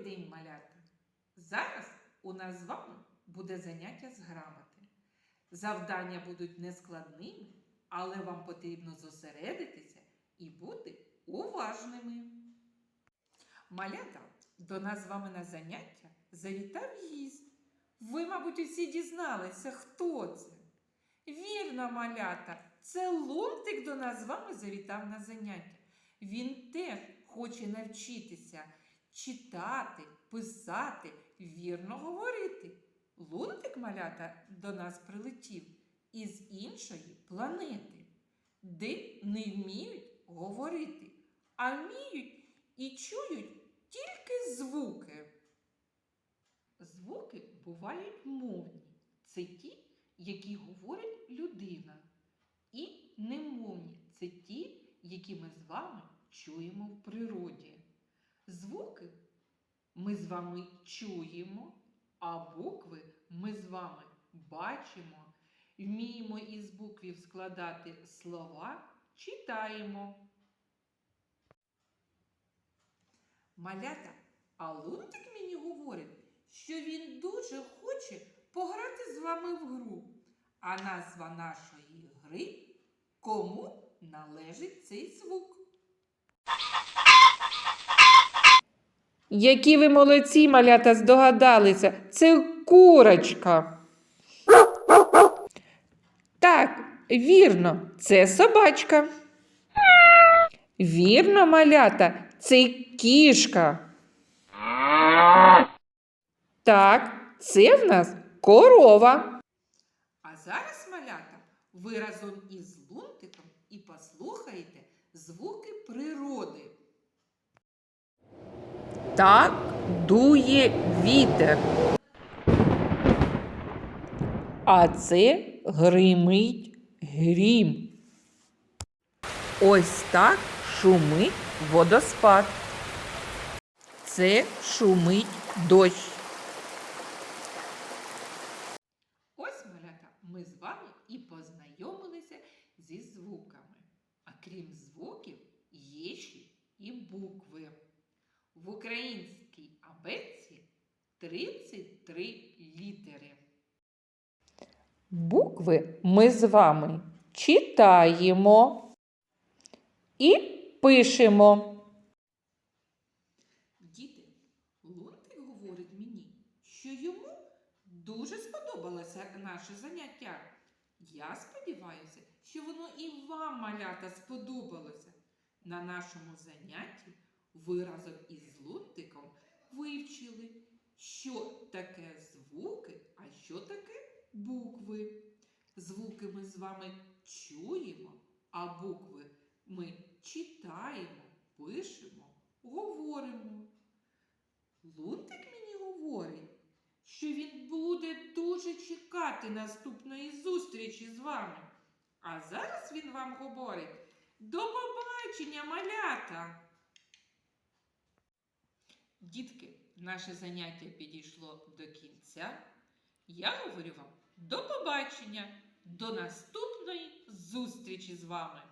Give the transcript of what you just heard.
Добрий день, малята! Зараз у нас з вами буде заняття з грамоти. Завдання будуть нескладними, але вам потрібно зосередитися і бути уважними. Малята, до нас з вами на заняття завітав гість. Ви, мабуть, усі дізналися, хто це. Вірно, малята, це Лунтик до нас з вами завітав на заняття. Він теж хоче навчитися читати, писати, вірно говорити. Лунтик малята до нас прилетів із іншої планети, де не вміють говорити, а вміють і чують тільки звуки. Звуки бувають мовні. Це ті, які говорить людина. І немовні це ті, які ми з вами чуємо в природі. Звуки ми з вами чуємо, а букви ми з вами бачимо, вміємо із буквів складати слова, читаємо. Малята, а Лунтик мені говорить, що він дуже хоче пограти з вами в гру. А назва нашої гри кому належить цей звук. Які ви молодці, малята, здогадалися. Це курочка. Так, вірно, це собачка. Вірно, малята, це кішка. Так, це в нас корова. А зараз, малята, ви разом із лунтиком і послухаєте звуки природи. Так дує вітер. А це гримить грім. Ось так шумить водоспад. Це шумить дощ. Ось, малята, ми з вами і познайомилися зі звуками. А крім звуків, є ще і букви. В українській абетці 33 літери. Букви ми з вами читаємо і пишемо. Діти, Лунтик говорить мені, що йому дуже сподобалося наше заняття. Я сподіваюся, що воно і вам, малята, сподобалося. На нашому занятті ви разом із Лунтиком вивчили, що таке звуки, а що таке букви. Звуки ми з вами чуємо, а букви ми читаємо, пишемо, говоримо. Лунтик мені говорить, що він буде дуже чекати наступної зустрічі з вами. А зараз він вам говорить до побачення, малята! Дітки, наше заняття підійшло до кінця. Я говорю вам до побачення, до наступної зустрічі з вами!